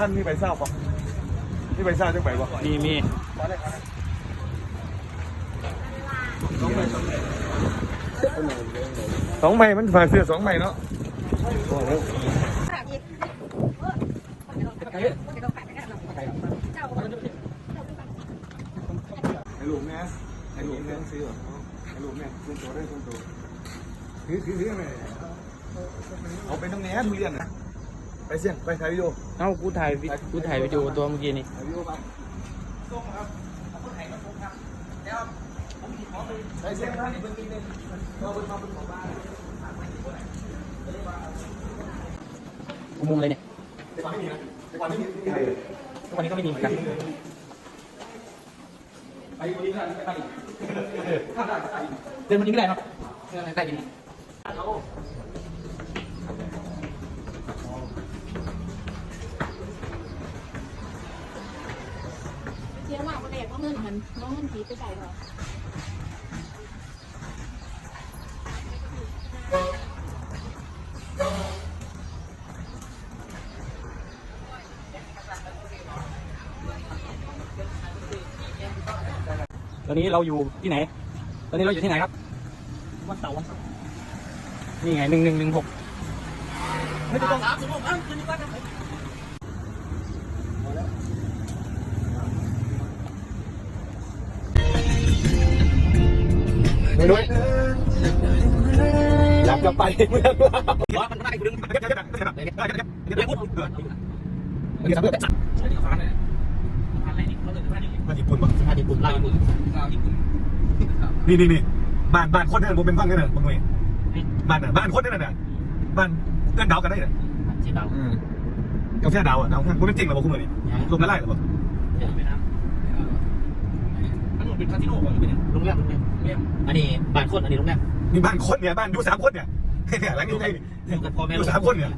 ท่านมีใบเศร้าปะมีใบเศร้าจังใบปะมีมีสองใบมันฝากเสื้อสองใบเนาะไอ้ลูกแม่ไอ้ลูกแม่ซื้อเหรอไอ้ลูกแม่คุณตัวได้คุณตัวถือถือถืออะไรเอาไปตรงนี้ทุเรียนนะ ไปเสี่ยงไปถ่ายวิดีโอเอ้ากูถ่ายวิกูถ่ายวิดีโอตัวเมื่อกี้นี่ถ่ายวิดีโอไปส่งครับเอาคนไหนมาส่งครับเดี๋ยวผมมีของเลยไปเสี่ยงท่านอีกเพิ่งนิดนึงเราเป็นมาเป็นของบ้านอุโมงค์เลยเนี่ยแต่ก่อนไม่มีนะแต่ก่อนไม่มีไม่มีใครเลยทุกวันนี้ก็ไม่มีเหมือนกันไปวันนี้ท่านไปท่านได้ก็ไปเดินวันนี้ก็ได้เนาะเดินได้ดิ เชื่อว่าประเด็กก็เงินมันน้องเงินผีไปใส่หรอตอนนี้เราอยู่ที่ไหน ตอนนี้เราอยู่ที่ไหนครับ วันเสาร์วันเสาร์นี่ไงหนึ่งหนึ่งหนึ่งหกสามสิบหกอ้าวคืนนี้ก็จะ ไม่รู้อยากจะไปเมืองเราร้อนมันได้กูดึงเดี๋ยวเดี๋ยวเดี๋ยวเดี๋ยวเดี๋ยวเดี๋ยวเดี๋ยวเดี๋ยวพูดเดี๋ยวเดี๋ยวใช่ที่ฟ้าเนี่ยอะไรนี่เขาเลยว่านี่มาญี่ปุ่นป่ะมาญี่ปุ่นลาวญี่ปุ่นลาวญี่ปุ่นนี่นี่นี่บ้านบ้านคนนั่นผมเป็นบ้านนั่นน่ะผมเองบ้านน่ะบ้านคนนั่นน่ะบ้านเอื้อนดาวกันได้น่ะที่ดาวกาแฟดาวอะดาวผมเป็นจริงเหรอผมเลยลงกันไล่หรอเดี๋ยวไปน้ำอันนู้น เป็นคาสิโนก่อนหรือเป็นโรงแรมโรงแรมโรงแรมอันนี้บ้านคนอันนี้โรงแรมมีบ้านคนเนี่ยบ้านอยู่สามคนเนี่ยเนี่ยหลังนี้ไงอยู่กับพ่อแม่อยู่สามคนเนี่ย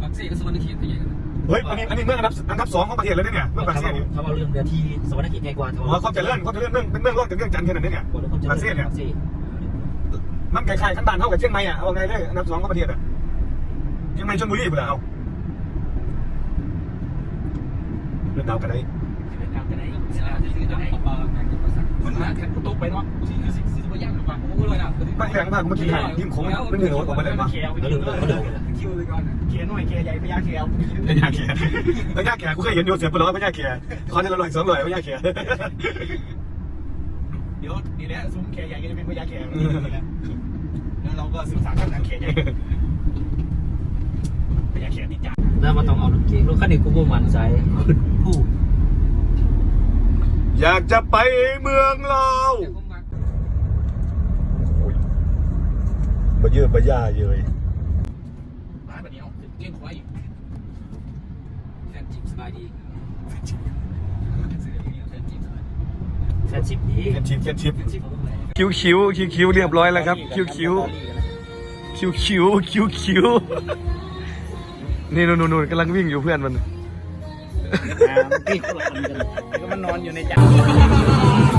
บางสี่ก็สวรรค์เขตใหญ่กันเฮ้ยอันนี้อันนี้เมืองอันดับอันดับสองของประเทศเลยเนี่ยเมืองบางเซียนี่เขาเอาเรื่องเรือที่สวรรค์เขตใหญ่กว่าผมว่าเขาจะเลื่อนเขาจะเลื่อนเมืองเป็นเมืองรอดจากเรื่องจันทร์แค่นั้นเนี่ยคนละคนจะบางเซียเนี่ยสี่มันคล้ายๆขั้นบ้านเท่ากับเชียงใหม่อะเอาไงเลยอันดับสองของประเทศอะเชียงใหม่ชลบุรีไปแล้วเอาเรื่องดาวกันได้ คุณมาแข่งตุ๊กไปเนาะสี่คือสี่สิบย่างหรือเปล่าผมก็เลยนะบานแฝงบ้านเมื่อกี้ยิ้มคงไม่เหนื่อยออกมาเลยมาแล้วลืมแล้วลืมคิวเลยก่อนเขียนหน่อยเขียนใหญ่พยาเขียวพญาแขพญาแขกูเคยเห็นโยเสียบปลอพญาแขคอนเทนต์ละร้อยสองร้อยพญาแขเดี๋ยวนี่แหละซุ้มเขียใหญ่ก็จะเป็นพยาเขียวแล้วเราก็ศึกษาขั้นการเขียใหญ่พยาเขียวนี่จ้าแล้วมาต้องเอารถเก๋งรถคันนี้กูบ่มันใจผู้ อยากจะไปเมืองเราบะเยอะบะย่าเยยร้านแบบนี้เอาเก่งควายแฟนจิบสบายดีแฟนจิบดีเคนชิปเคนชิปแฟนจิบคิวคิวคิวคิวเรียบร้อยแล้วครับ คิวคิวคิวคิวคิวคิวนี่นู่นนู่นกำลังวิ่งอยู่เพื่อนมัน ก็มันนอนอยู่ในจาน